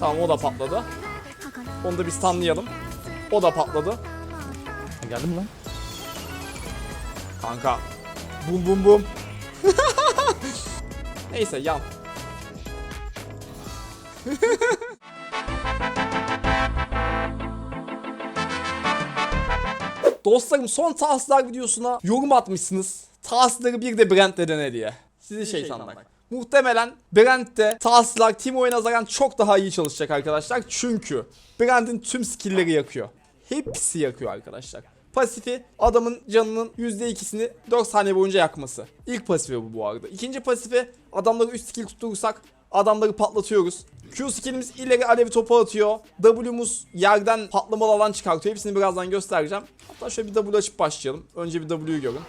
Tamam o da patladı. Onu da biz tanıyalım. O da patladı. Geldi mi lan? Kanka. Bum bum bum. Neyse yan. Dostlarım son tahsisler videosuna yorum atmışsınız. Tahsisleri bir de Brent'le dene diye. Sizi şeytanlar. Muhtemelen Brent'te tahsisler Timo'ya nazaran çok daha iyi çalışacak arkadaşlar. Çünkü Brent'in tüm skill'leri yakıyor. Hepsi yakıyor arkadaşlar. Pasifi adamın canının %2'sini 4 saniye boyunca yakması. İlk pasifi bu bu arada. İkinci pasifi adamları 3 skill tutturursak adamları patlatıyoruz. Q skillimiz ileri alevi topu atıyor. W'muz yerden patlamalı alan çıkartıyor. Hepsini birazdan göstereceğim. Hatta şöyle bir W açıp başlayalım. Önce bir W'yu görün.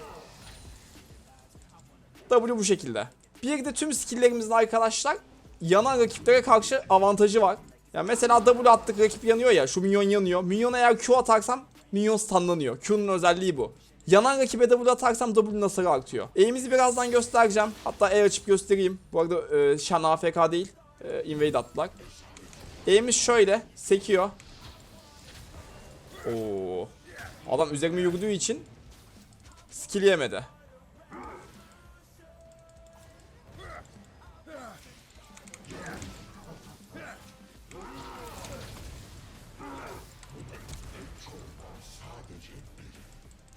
W bu şekilde. Bir de tüm skill'lerimizin arkadaşlar yanan rakiplere karşı avantajı var. Ya mesela W attık rakip yanıyor ya şu minyon yanıyor. Minyon eğer Q atarsam minyon stunlanıyor. Q'nun özelliği bu. Yanan rakibe W atarsam W'nin hasarı artıyor. E'mizi birazdan göstereceğim. Hatta E açıp göstereyim. Bu arada e, Shan AFK değil. E, invade attılar. E'miz şöyle. Sekiyor. Oo. Adam üzerime yürüdüğü için skill yemedi.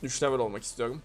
Üç level olmak istiyorum.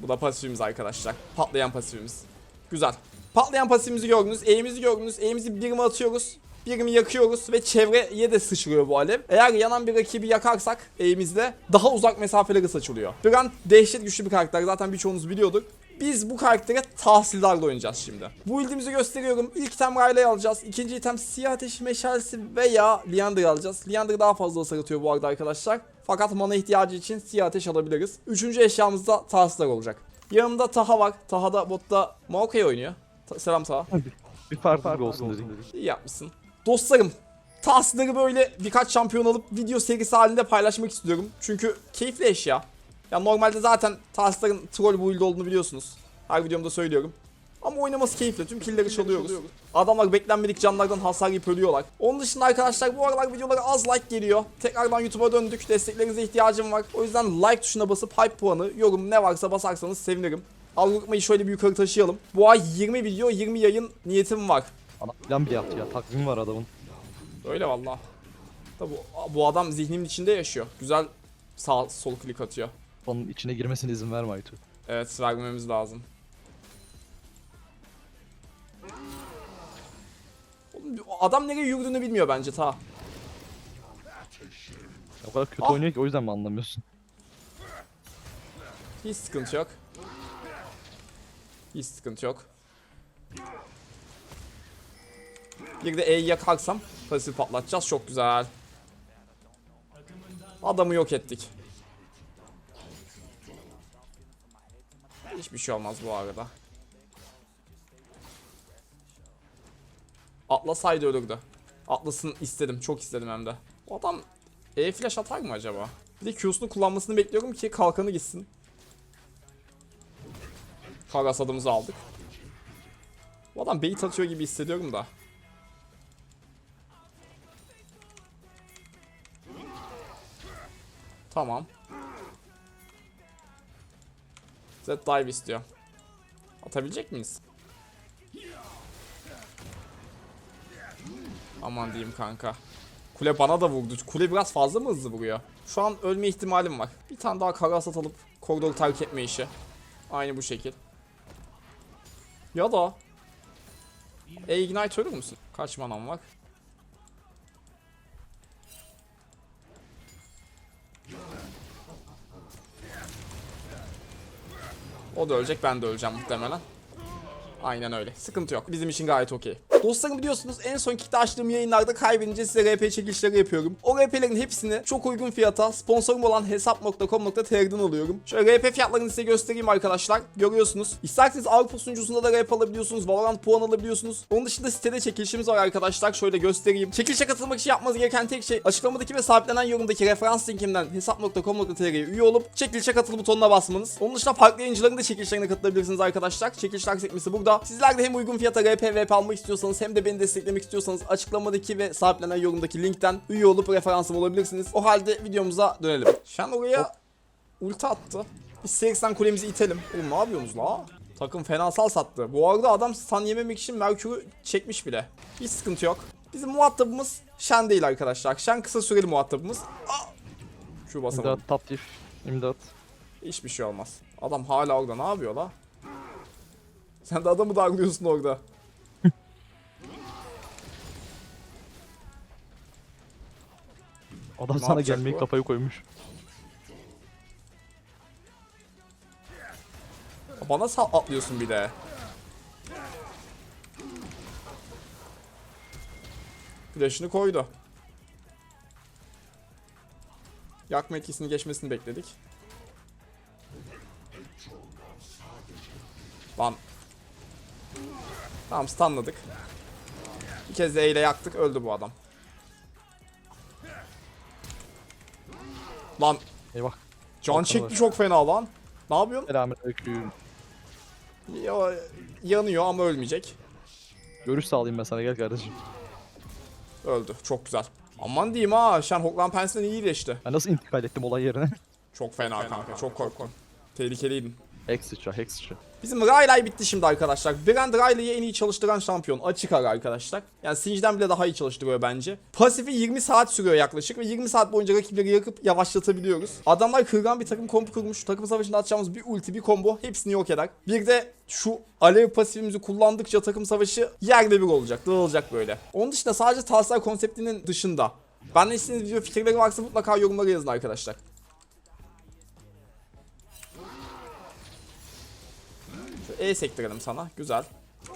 Bu da pasifimiz arkadaşlar. Patlayan pasifimiz. Güzel. Patlayan pasifimizi gördünüz. E'mizi gördünüz. E'mizi birime atıyoruz. Birimi yakıyoruz ve çevreye de sıçrıyor bu alev. Eğer yanan bir rakibi yakarsak eğimizde daha uzak mesafelere saçılıyor. Brand dehşet güçlü bir karakter. Zaten birçoğunuz biliyordur. Biz bu karaktere tahsildarla oynayacağız şimdi. Bu ildimizi gösteriyorum. İlk item Riley alacağız. İkinci item Siyah Ateş Meşalesi veya Leander alacağız. Leander daha fazla hasar atıyor bu arada arkadaşlar. Fakat mana ihtiyacı için Siyah Ateş alabiliriz. Üçüncü eşyamız da tahsildar olacak. Yanımda Taha var. Taha da botta Maokai oynuyor. Ta- Selam Taha. Bir farklı olsun dedik. İyi yapmışsın. Dostlarım tahsilleri böyle birkaç şampiyon alıp video serisi halinde paylaşmak istiyorum. Çünkü keyifli eşya. Ya normalde zaten tahsillerin troll build olduğunu biliyorsunuz. Her videomda söylüyorum. Ama oynaması keyifli. Tüm killleri çalıyoruz. Adamlar beklenmedik canlardan hasar yiyip ölüyorlar. Onun dışında arkadaşlar bu aralar videolara az like geliyor. Tekrardan YouTube'a döndük. Desteklerinize ihtiyacım var. O yüzden like tuşuna basıp hype puanı, yorum ne varsa basarsanız sevinirim. Algoritmayı şöyle bir yukarı taşıyalım. Bu ay 20 video, 20 yayın niyetim var. Plan bile yaptı ya. Takvim var adamın. Öyle valla. Tabi bu adam zihnimin içinde yaşıyor. Güzel sağ sol klik atıyor. Onun içine girmesine izin verme Aytu. Evet vermemiz lazım. Adam nereye yürüdüğünü bilmiyor bence ta. O kadar kötü Ah. oynuyor ki o yüzden mi anlamıyorsun? Hiç sıkıntı yok. Hiç sıkıntı yok. Bir de E'yi yakarsam pasif patlatacağız. Çok güzel. Adamı yok ettik. Hiçbir şey olmaz bu arada. Atlasaydı ölürdü. Atlas'ın istedim. Çok istedim hem de. O adam E flash atar mı acaba? Bir de Q'sunu kullanmasını bekliyorum ki kalkanı gitsin. Karas adımızı aldık. Bu adam bait atıyor gibi hissediyorum da. Tamam. Z dive istiyor. Atabilecek miyiz? Aman diyeyim kanka. Kule bana da vurdu. Kule biraz fazla mı hızlı vuruyor? Şu an ölme ihtimalim var. Bir tane daha kara hasat alıp koridoru terk etme işi. Aynı bu şekil. Ya da E ignite ölür müsün? Kaç manam var? O da ölecek ben de öleceğim muhtemelen. Aynen öyle. Sıkıntı yok. Bizim için gayet okey. Dostlarım biliyorsunuz en son kickte açtığım yayınlarda kaybedince size RP çekilişleri yapıyorum. O RP'lerin hepsini çok uygun fiyata sponsorum olan hesap.com.tr'den alıyorum. Şöyle RP fiyatlarını size göstereyim arkadaşlar. Görüyorsunuz. İsterseniz Avrupa sunucusunda da RP alabiliyorsunuz. Valorant puan alabiliyorsunuz. Onun dışında sitede çekilişimiz var arkadaşlar. Şöyle göstereyim. Çekilişe katılmak için yapmanız gereken tek şey açıklamadaki ve sabitlenen yorumdaki referans linkimden hesap.com.tr'ye üye olup çekilişe katıl butonuna basmanız. Onun dışında farklı yayıncıların da çekilişlerine katılabilirsiniz arkadaşlar. Çekilişler sekmesi burada. Sizler de hem uygun fiyata RP VP almak istiyorsanız hem de beni desteklemek istiyorsanız açıklamadaki ve sabitlenen yorumdaki linkten üye olup referansım olabilirsiniz. O halde videomuza dönelim. Şen oraya ulti attı. Biz 80 kulemizi itelim. Oğlum ne yapıyorsunuz la? Takım fenasal sattı. Bu arada adam stun yememek için Merkür'ü çekmiş bile. Hiç sıkıntı yok. Bizim muhatabımız Shen değil arkadaşlar. Shen kısa süreli muhatabımız. Aa! Şu basamadım. İmdat tap diff. İmdat. Hiçbir şey olmaz. Adam hala orada ne yapıyor la? Sen de adamı darlıyorsun orada. Adam Ne sana yapacak gelmeyi bu? kafayı koymuş. Bana sal atlıyorsun bir de. Flash'ını koydu. Yakma etkisini geçmesini bekledik. Lan. Tamam stunladık. Bir kez de E ile yaktık öldü bu adam. Lan Eyvah. can çekti çok fena lan. Ne yapıyorsun? Selamünaleyküm. Ya, yanıyor ama ölmeyecek. Görüş sağlayayım ben sana gel kardeşim. Öldü. Çok güzel. Aman diyeyim ha. Shen Hoklan Pens'ten iyileşti. Ben nasıl intikal ettim olay yerine? Çok fena kanka. Çok korktum. Tehlikeliydin. Hex sıçra, hex sıçra. Bizim Rayleigh bitti şimdi arkadaşlar. Brand Riley'i en iyi çalıştıran şampiyon. Açık ara arkadaşlar. Yani Singe'den bile daha iyi çalıştırıyor bence. Pasifi 20 saat sürüyor yaklaşık ve 20 saat boyunca rakipleri yakıp yavaşlatabiliyoruz. Adamlar kırgan bir takım komp kurmuş. Takım savaşında atacağımız bir ulti, bir combo hepsini yok eder. Bir de şu alev pasifimizi kullandıkça takım savaşı yerde bir olacak. Dağılacak böyle. Onun dışında sadece Tarsar konseptinin dışında. Benden istediğiniz video fikirleri varsa mutlaka yorumlara yazın arkadaşlar. E sektirelim sana. Güzel.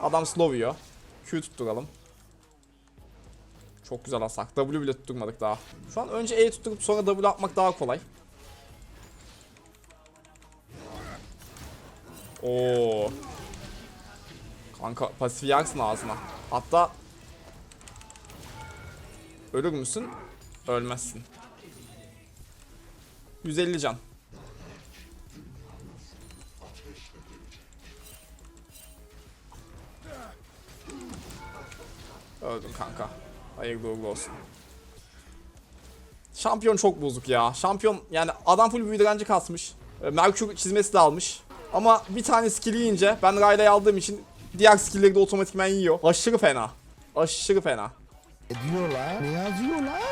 Adam slow yiyor. Q tutturalım. Çok güzel hasar. W bile tutturmadık daha. Şu an önce E tutturup sonra W atmak daha kolay. Oo. Kanka pasif yaksın ağzına. Hatta Ölür müsün? Ölmezsin. 150 can. Öldüm kanka. Hayırlı uğurlu olsun. Şampiyon çok bozuk ya. Şampiyon yani adam full büyü direnci kasmış. E, Merkür çizmesi de almış. Ama bir tane skill yiyince ben Rayla'yı aldığım için diğer skill'leri de otomatikman yiyor. Aşırı fena. Aşırı fena. diyorlar? Ne yazıyorlar?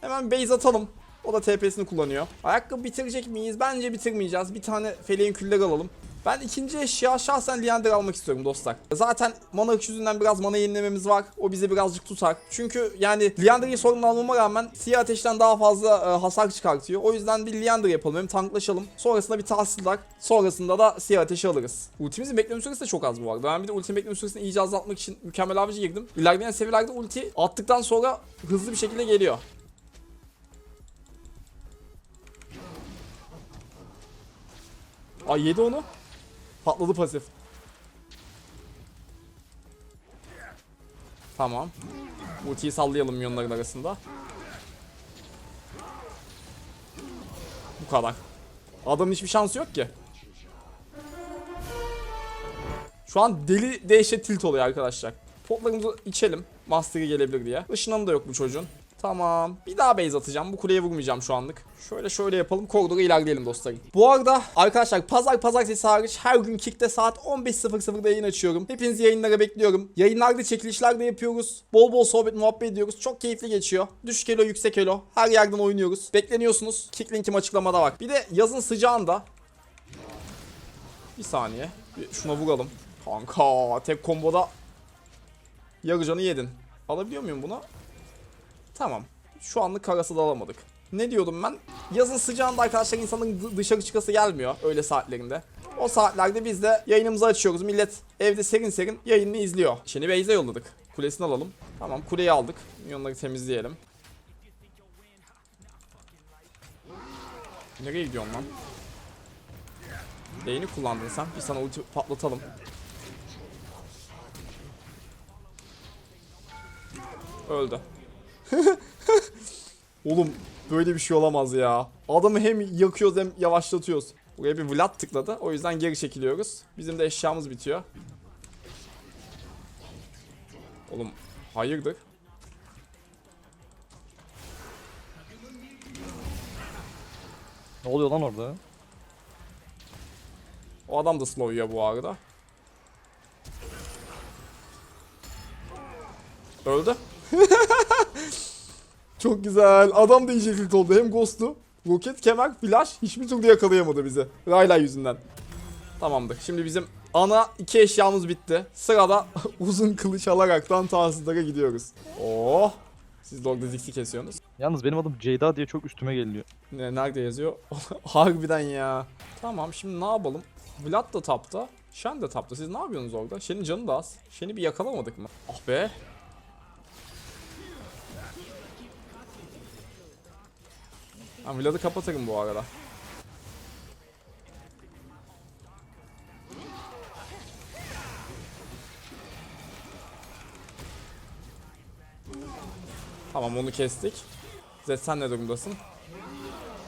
Hemen base atalım. O da TP'sini kullanıyor. Ayakkabı bitirecek miyiz? Bence bitirmeyeceğiz. Bir tane feleğin külleri alalım. Ben ikinci eşya şahsen Leander almak istiyorum dostlar. Zaten mana yüzünden biraz mana yenilememiz var. O bize birazcık tutar. Çünkü yani Leander'ı sorun almama rağmen siyah ateşten daha fazla e, hasar çıkartıyor. O yüzden bir Leander yapalım. Hem tanklaşalım. Sonrasında bir tahsildar. Sonrasında da siyah ateşi alırız. Ultimizin bekleme süresi de çok az bu arada. Ben bir de ultinin bekleme süresini iyice azaltmak için mükemmel avcı girdim. İlerleyen seviyelerde ulti attıktan sonra hızlı bir şekilde geliyor. Ay yedi onu. Patladı pasif. Tamam. Ultiyi sallayalım milyonların arasında. Bu kadar. Adamın hiçbir şansı yok ki. Şu an deli dehşet tilt oluyor arkadaşlar. Potlarımızı içelim. Master'ı gelebilir diye. Işınanı da yok bu çocuğun. Tamam. Bir daha base atacağım. Bu kuleye vurmayacağım şu anlık. Şöyle şöyle yapalım. Koridora ilerleyelim dostlarım. Bu arada arkadaşlar pazar pazartesi hariç her gün Kick'te saat 15.00'da yayın açıyorum. Hepinizi yayınlara bekliyorum. Yayınlarda çekilişler de yapıyoruz. Bol bol sohbet muhabbet ediyoruz. Çok keyifli geçiyor. Düşük elo yüksek elo. Her yerden oynuyoruz. Bekleniyorsunuz. Kick linkim açıklamada bak. Bir de yazın sıcağında bir saniye. Bir şuna vuralım. Kanka tek komboda yarı canı yedin. Alabiliyor muyum bunu? Tamam. Şu anlık karası da alamadık. Ne diyordum ben? Yazın sıcağında arkadaşlar insanların dı- dışarı çıkası gelmiyor öyle saatlerinde. O saatlerde biz de yayınımızı açıyoruz. Millet evde serin serin yayını izliyor. Şimdi Beyze yolladık. Kulesini alalım. Tamam kuleyi aldık. Minyonları temizleyelim. Nereye gidiyorsun lan? Lane'i kullandın sen. Bir sana ulti patlatalım. Öldü. Oğlum böyle bir şey olamaz ya. Adamı hem yakıyoruz hem yavaşlatıyoruz. Buraya bir Vlad tıkladı. O yüzden geri çekiliyoruz. Bizim de eşyamız bitiyor. Oğlum hayırdır? Ne oluyor lan orada? O adam da slow yiyor bu arada. Öldü. Çok güzel. Adam da iyice tilt oldu. Hem Ghost'u, roket, kemer, flash hiçbir türlü yakalayamadı bizi. Rayla yüzünden. Tamamdır. Şimdi bizim ana iki eşyamız bitti. Sırada uzun kılıç alaraktan tahsızlara gidiyoruz. Oh. Siz de orada Ziggs'i kesiyorsunuz. Yalnız benim adım Ceyda diye çok üstüme geliyor. Ne, nerede yazıyor? Harbiden ya. Tamam şimdi ne yapalım? Vlad da tapta. Shen de tapta. Siz ne yapıyorsunuz orada? Shen'in canı da az. Shen'i bir yakalamadık mı? Ah be. Ben Vlad'ı kapatırım bu arada. Tamam onu kestik. Zed sen ne durumdasın?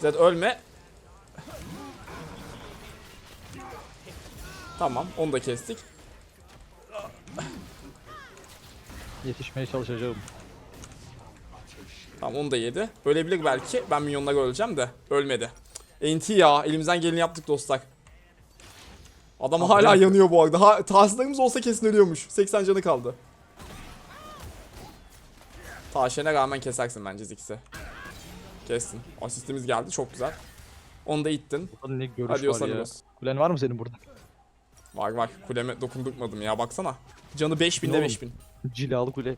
Zed ölme. Tamam onu da kestik. Yetişmeye çalışacağım. Tamam onu da yedi. Ölebilir belki. Ben minyonlara öleceğim de. Ölmedi. NT ya. Elimizden geleni yaptık dostlar. Adam Abi hala yanıyor bu arada. Ha, tahsillerimiz olsa kesin ölüyormuş. 80 canı kaldı. Taşene rağmen kesersin bence Ziggs'i. Kessin. Asistimiz geldi. Çok güzel. Onu da ittin. Burada ne görüş Hadi var ya. Kulen var mı senin burada? Var var. Kuleme dokundurtmadım ya. Baksana. Canı 5000 Ne de oğlum? 5000. Cilalı kule.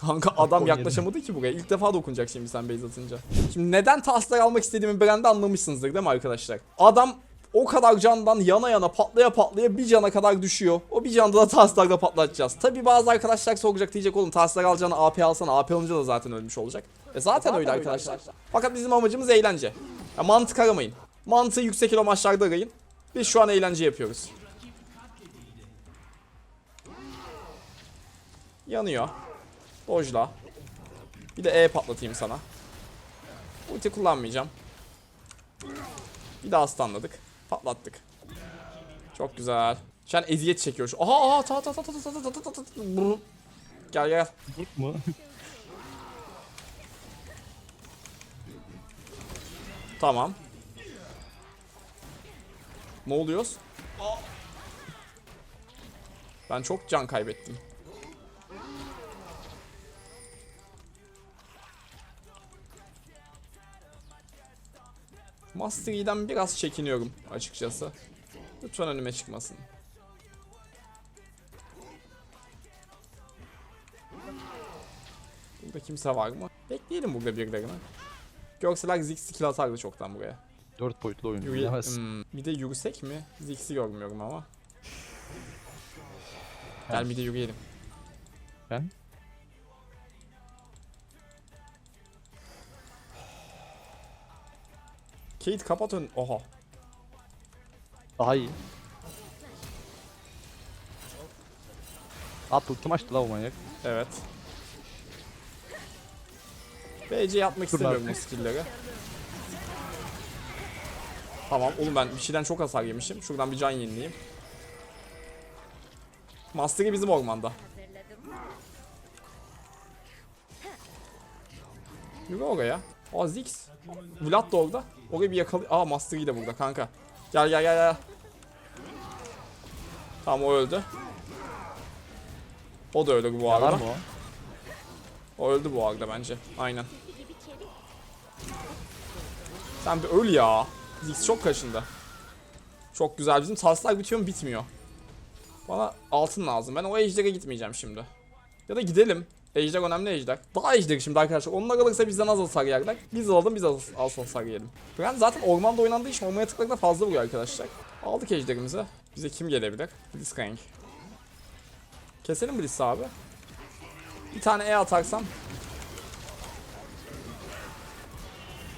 Kanka adam yaklaşamadı ki buraya. İlk defa dokunacak şimdi sen base atınca. Şimdi neden taslar almak istediğimi Brand'de anlamışsınızdır değil mi arkadaşlar? Adam o kadar candan yana yana patlaya patlaya bir cana kadar düşüyor. O bir canda da taslarla patlatacağız. Tabi bazı arkadaşlar soracak diyecek oğlum taslar alacağını AP alsana. AP alınca da zaten ölmüş olacak. E zaten, öyle arkadaşlar. Fakat bizim amacımız eğlence. Ya mantık aramayın. Mantığı yüksek elo maçlarda arayın. Biz şu an eğlence yapıyoruz. Yanıyor. Dojla. Bir de E patlatayım sana. Ulti kullanmayacağım. Bir daha stunladık. Patlattık. Çok güzel. Şu an eziyet çekiyor. şu- Aha aha ta ta ta ta ta ta ta ta ta ta Brr. Gel gel. Kurt mu? Tamam. Ne oluyoruz? Ben çok can kaybettim. Master Yi'den biraz çekiniyorum açıkçası. Lütfen önüme çıkmasın. Burada kimse var mı? Bekleyelim burada birilerini. Görseler Ziggs skill atardı çoktan buraya. 4 boyutlu oyun. Bilemezsin. Hmm, bir de yürüsek mi? Ziggs'i görmüyorum ama. Gel bir de yürüyelim. Ben? Kate kapat ön... Oha. Daha iyi. At ultim açtı la o manyak. Evet. BC yapmak Dur istemiyorum bu skill'leri. Tamam oğlum ben bir şeyden çok hasar yemişim. Şuradan bir can yenileyim. Master'ı bizim ormanda. Yürü oraya. Aa Ziggs. Vlad da orada. Orayı bir yakalay... Aa Master Yi de burada kanka. Gel gel gel gel. Tamam o öldü. O da öldü bu Yalar arada. mı o? O öldü bu arada bence. Aynen. Sen bir öl ya. Ziggs çok kaşındı. Çok güzel. Bizim taslar bitiyor mu? Bitmiyor. Bana altın lazım. Ben o ejdere gitmeyeceğim şimdi. Ya da gidelim. Ejder önemli ejder. Daha ejder şimdi arkadaşlar. Onlar alırsa bizden az hasar yerler. Biz alalım biz az, az hasar yiyelim. Ben zaten ormanda oynandığı için ormaya tıklarında fazla vuruyor arkadaşlar. Aldık ejderimizi. Bize kim gelebilir? Blitzcrank. Keselim Blitz abi. Bir tane E atarsam.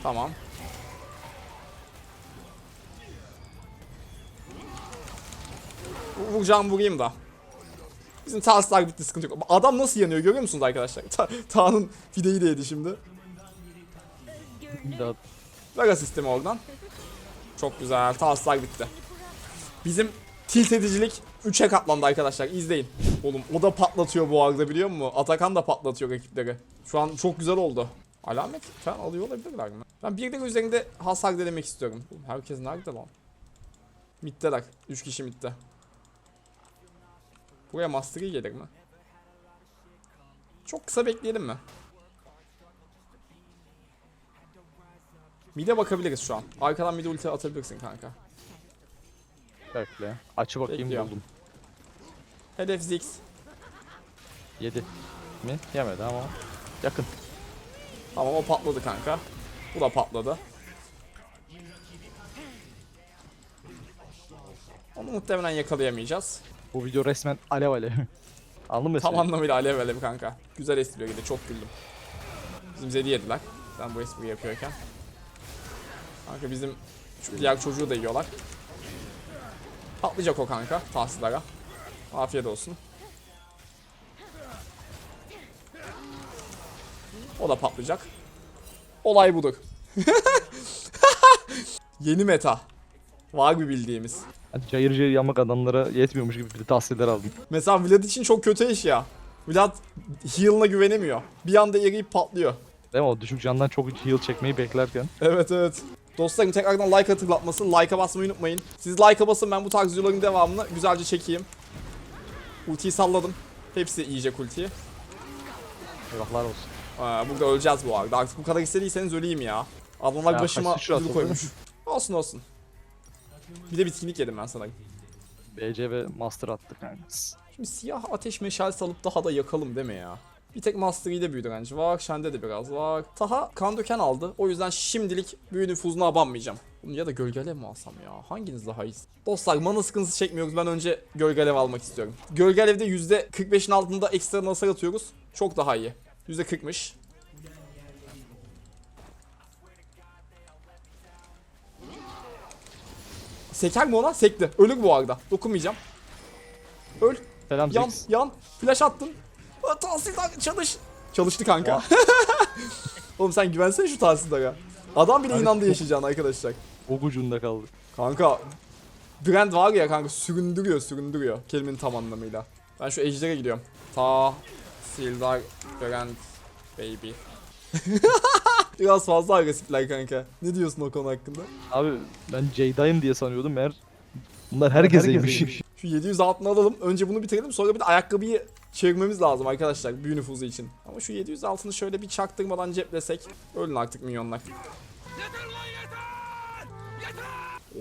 Tamam. Vuracağım vurayım da. Bizim tasklar bitti sıkıntı yok. Adam nasıl yanıyor görüyor musunuz arkadaşlar? Ta Ta'nın fideyi de yedi şimdi. Vega sistemi oradan. Çok güzel. Tasklar bitti. Bizim tilt edicilik 3'e katlandı arkadaşlar. İzleyin. Oğlum o da patlatıyor bu arada biliyor musun? Atakan da patlatıyor rakipleri. Şu an çok güzel oldu. Alamet falan alıyor olabilirler mi? Ben bir de üzerinde hasar denemek istiyorum. Oğlum herkes nerede lan? Middeler. 3 kişi midde. Buraya Master Yi gelir mi? Çok kısa bekleyelim mi? Mid'e bakabiliriz şu an. Arkadan mid ulti atabilirsin kanka. bekle. Açı bakayım Bekliyorum. buldum. Hedef Ziggs. 7 mi? Yemedi ama. Yakın. Tamam o patladı kanka. Bu da patladı. Onu muhtemelen yakalayamayacağız. Bu video resmen alev alev. Anladın mı? Tam anlamıyla alev alev kanka. Güzel espriyor gibi çok güldüm. Bizim Zed'i yediler. Ben bu espri yapıyorken. Kanka bizim diğer çocuğu da yiyorlar. Patlayacak o kanka tahsillara. Afiyet olsun. O da patlayacak. Olay budur. Yeni meta. Var bir bildiğimiz. Hadi cayır cayır yanmak adamlara yetmiyormuş gibi bir de tahsiller aldım. Mesela Vlad için çok kötü iş ya. Vlad heal'ına güvenemiyor. Bir anda eriyip patlıyor. Değil mi o düşük candan çok heal çekmeyi beklerken. Evet evet. Dostlarım tekrardan like hatırlatması. Like'a basmayı unutmayın. Siz like'a basın ben bu tarz videoların devamını güzelce çekeyim. Ultiyi salladım. Hepsi yiyecek ultiyi. Eyvahlar olsun. Aa, burada öleceğiz bu arada. Artık bu kadar istediyseniz öleyim ya. Adamlar Ya, başıma ödül koymuş. Olsun olsun. Bir de bitkinlik yedim ben sana. BC ve Master attı kanka. Şimdi siyah ateş meşalesi alıp daha da yakalım deme ya. Bir tek Master Yi'de büyü direnci var. Shen'de de biraz var. Taha kan döken aldı. O yüzden şimdilik büyü nüfuzuna abanmayacağım. Ya da gölgelev mi alsam ya? Hanginiz daha iyi? Dostlar mana sıkıntısı çekmiyoruz. Ben önce gölgelev almak istiyorum. Gölgelevde %45'in altında ekstra hasar atıyoruz. Çok daha iyi. %40'mış. Seker mi ona? Sekti. Ölür bu arada. Dokunmayacağım. Öl. Selam Yan Ziggs. yan. Flash attın. Aa, Tahsildar çalış. Çalıştı kanka. Oğlum sen güvensene şu tahsildara. Adam bile inandı yaşayacağına arkadaşlar. Bok ucunda kaldı. Kanka Brand var ya kanka süründürüyor süründürüyor kelimenin tam anlamıyla. Ben şu ejder'e gidiyorum. Ta Sildar Brand Baby. Biraz fazla agresifler kanka. Ne diyorsun o konu hakkında? Abi ben Jade'ayım diye sanıyordum meğer bunlar herkeseymiş. Şu 700 altını alalım. Önce bunu bitirelim. Sonra bir de ayakkabıyı çevirmemiz lazım arkadaşlar. Büyü nüfuzu için. Ama şu 700 altını şöyle bir çaktırmadan ceplesek. Ölün artık minyonlar.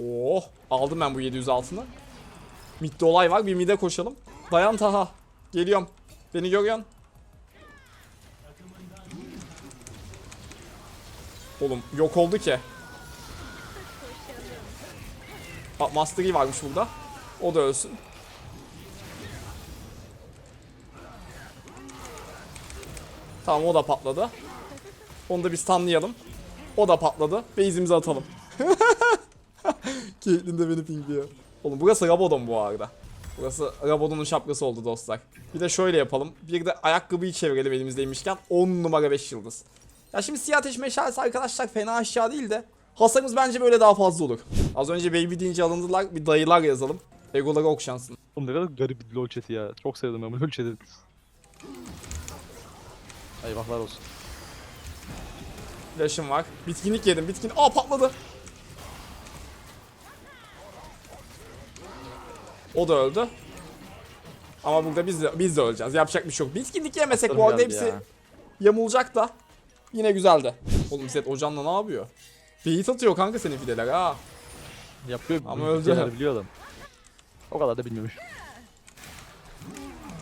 Oh. Aldım ben bu 700 altını. Midde olay var. Bir mide koşalım. Dayan Taha. Geliyorum. Beni görüyorsun. Oğlum yok oldu ki. Bak Master Yi varmış burada. O da ölsün. Tamam o da patladı. Onu da bir stunlayalım. O da patladı. Base'imizi atalım. Caitlyn de beni pingliyor. Oğlum burası Rabadon bu arada. Burası Rabadon'un şapkası oldu dostlar. Bir de şöyle yapalım. Bir de ayakkabıyı çevirelim elimizdeymişken 10 numara 5 yıldız. Ya şimdi siyah ateş meşalesi arkadaşlar fena aşağı değil de hasarımız bence böyle daha fazla olur. Az önce baby deyince alındılar. Bir dayılar yazalım. Egoları okşansın. Oğlum ne kadar garip bir lol chat'i ya. Çok sevdim ben bu lol chat'i. Eyvahlar olsun. Flash'ım var. Bitkinlik yedim. Bitkin. Aa patladı. O da öldü. Ama burada biz de, biz de öleceğiz. Yapacak bir şey yok. Bitkinlik yemesek bu arada hepsi ya. yamulacak da. Yine güzeldi. Oğlum Zed Ocan'la ne yapıyor? Beyit atıyor kanka senin fideler ha. Yapıyor Ama öldü. videoları biliyor adam. O kadar da bilmiyormuş. Ha,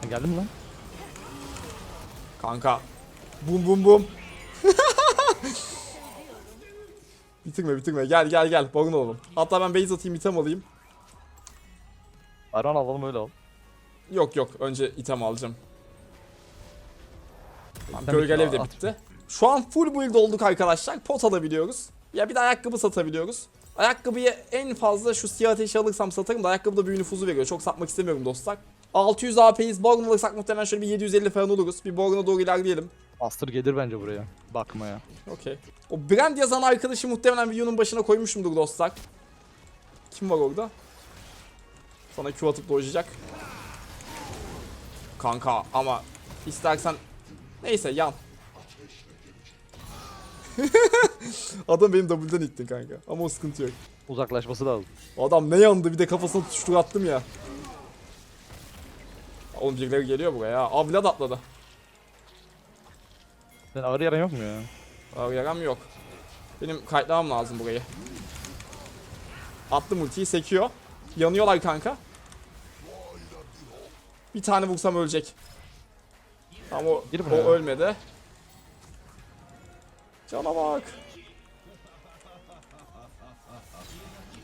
Geldin mi lan? Kanka. Bum bum bum. bitirme bitirme. Gel gel gel. Baron olalım. Hatta ben base atayım item alayım. Aran alalım öyle al. Yok yok önce item alacağım. Tamam, Tabii gölge ki, alev de bitti. Şu an full build olduk arkadaşlar. Pot alabiliyoruz. Ya bir de ayakkabı satabiliyoruz. Ayakkabıyı en fazla şu siyah ateşi alırsam satarım da ayakkabı da büyü nüfuzu veriyor. Çok satmak istemiyorum dostlar. 600 AP'yiz. Borgun alırsak muhtemelen şöyle bir 750 falan oluruz. Bir Borgun'a doğru ilerleyelim. Master gelir bence buraya. Bakmaya. Okey. O brand yazan arkadaşı muhtemelen videonun başına koymuşumdur dostlar. Kim var orada? Sana Q atıp dojlayacak. Kanka ama istersen neyse yan. Adam benim W'den ittin kanka. Ama o sıkıntı yok. Uzaklaşması lazım. Adam ne yandı bir de kafasına tutuştur attım ya. Oğlum birileri geliyor buraya. Aa Vlad atladı. Sen ağrı yaran yok mu ya? Aa, yaram yok. Benim kayıtlamam lazım burayı. Attım ultiyi sekiyor. Yanıyorlar kanka. Bir tane vursam ölecek. Ama o, Gir o ölmedi. Cana bak.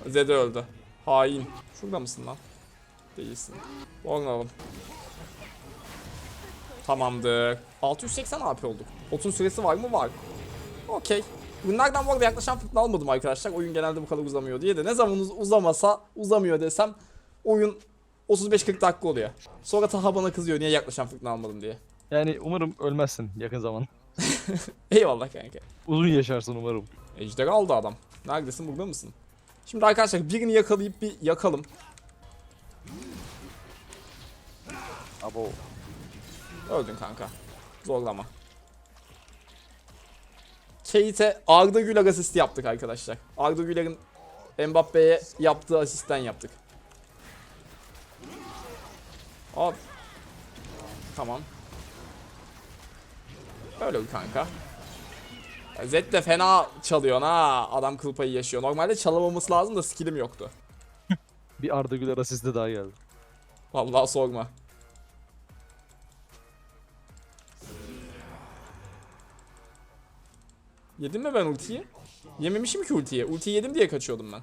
Zede öldü. Hain. Şurada mısın lan? Değilsin. Oynayalım. Tamamdır. 680 AP olduk. 30 süresi var mı? Var. Okey. Bunlardan bu arada yaklaşan fırtına almadım arkadaşlar. Oyun genelde bu kadar uzamıyor diye de ne zaman uz- uzamasa uzamıyor desem oyun 35-40 dakika oluyor. Sonra Taha bana kızıyor niye yaklaşan fırtına almadım diye. Yani umarım ölmezsin yakın zaman. Eyvallah kanka. Uzun yaşarsın umarım. Ejderha aldı adam. Neredesin burada mısın? Şimdi arkadaşlar birini yakalayıp bir yakalım. Abo. Öldün kanka. Zorlama. Kate'e Arda Güler asisti yaptık arkadaşlar. Arda Güler'in Mbappe'ye yaptığı asisten yaptık. Abi. Tamam. Öyle bir kanka. Zed de fena çalıyor ha. Adam kıl payı yaşıyor. Normalde çalamaması lazım da skillim yoktu. Bir Arda Güler asiste daha geldi. Vallahi sorma. Yedim mi ben ultiyi? Yememişim ki ultiyi. Ultiyi yedim diye kaçıyordum ben.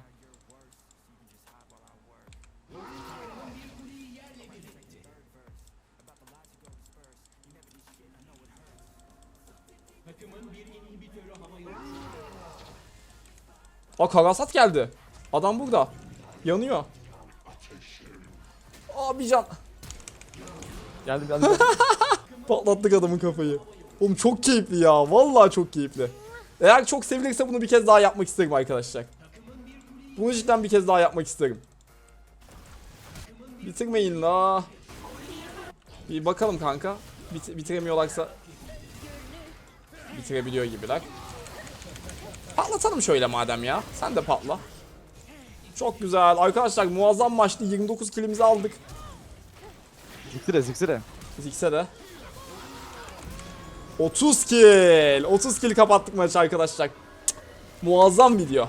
Aa Karasat geldi. Adam burada. Yanıyor. Abi can. Geldim. geldim. Patlattık adamın kafayı. Oğlum çok keyifli ya. Vallahi çok keyifli. Eğer çok sevilirse bunu bir kez daha yapmak isterim arkadaşlar. Bunu cidden bir kez daha yapmak isterim. Bitirmeyin la. Bir bakalım kanka. Bit- bitiremiyorlarsa bitirebiliyor gibiler. Patlatalım şöyle madem ya. Sen de patla. Çok güzel. Arkadaşlar muazzam maçtı. 29 kilimizi aldık. ziksire ziksire. Zikse de. 30 kill. 30 kill kapattık maçı arkadaşlar. Cık. Muazzam video.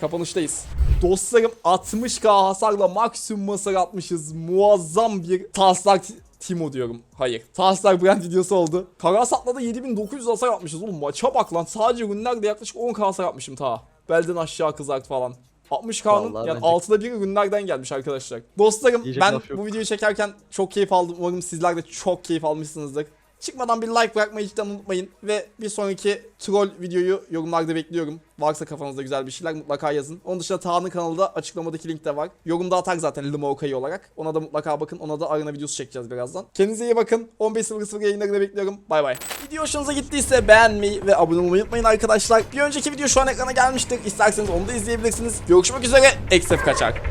Kapanıştayız. Dostlarım 60k hasarla maksimum hasar atmışız. Muazzam bir taslak Timo diyorum. Hayır. Taslak brand videosu oldu. Karasat'la da 7900 hasar atmışız. Oğlum maça bak lan. Sadece günlerde yaklaşık 10k hasar atmışım ta. Belden aşağı kızart falan. 60k'nın Vallahi yani bence- altıda biri günlerden gelmiş arkadaşlar. Dostlarım Diyecek ben bu videoyu çekerken çok keyif aldım. Umarım sizler de çok keyif almışsınızdır. Çıkmadan bir like bırakmayı cidden unutmayın. Ve bir sonraki troll videoyu yorumlarda bekliyorum. Varsa kafanızda güzel bir şeyler mutlaka yazın. Onun dışında Taha'nın kanalı da açıklamadaki linkte var. Yorumda atar zaten Limo Okai olarak. Ona da mutlaka bakın. Ona da arena videosu çekeceğiz birazdan. Kendinize iyi bakın. 15.00 yayınlarını bekliyorum. Bay bay. Video hoşunuza gittiyse beğenmeyi ve abone olmayı unutmayın arkadaşlar. Bir önceki video şu an ekrana gelmiştir. İsterseniz onu da izleyebilirsiniz. Görüşmek üzere. Eksef kaçar.